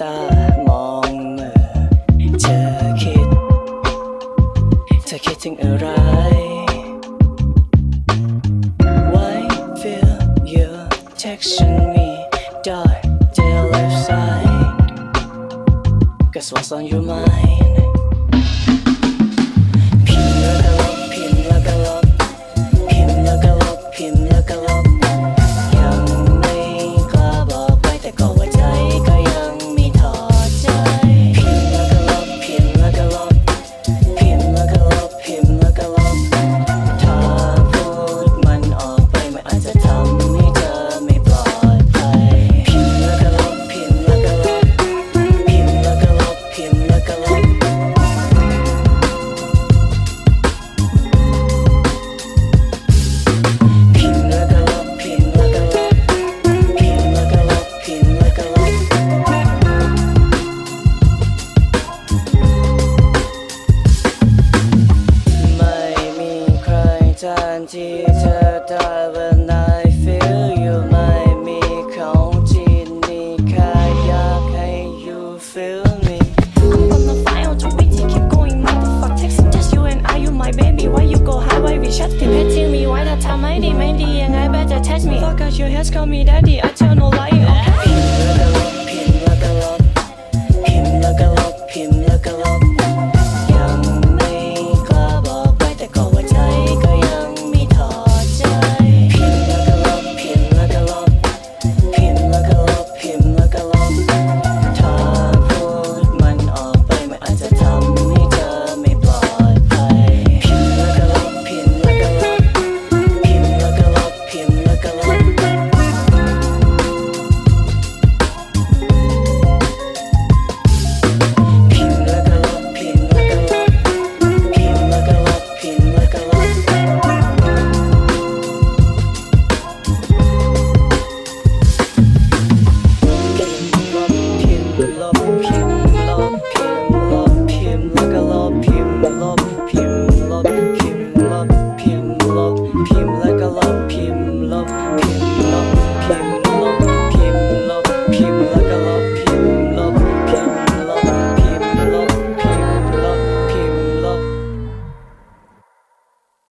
ตามองเมื่อเธอคิด เธอคิดถึงอะไร Why feel you texting me dark till left side Guess what's on your mind ทนที่เธอได้ when I feel you ไม่มีของที่นี่แค่อยากให้ you feel me I'm gonna find out your bitch, keep going, motherfuck. Texting just you and I, you my baby. Why you go high, why we shut? Repeating me, why that time I did, my D, and I better text me. Fuck out your head, call me daddy. I 天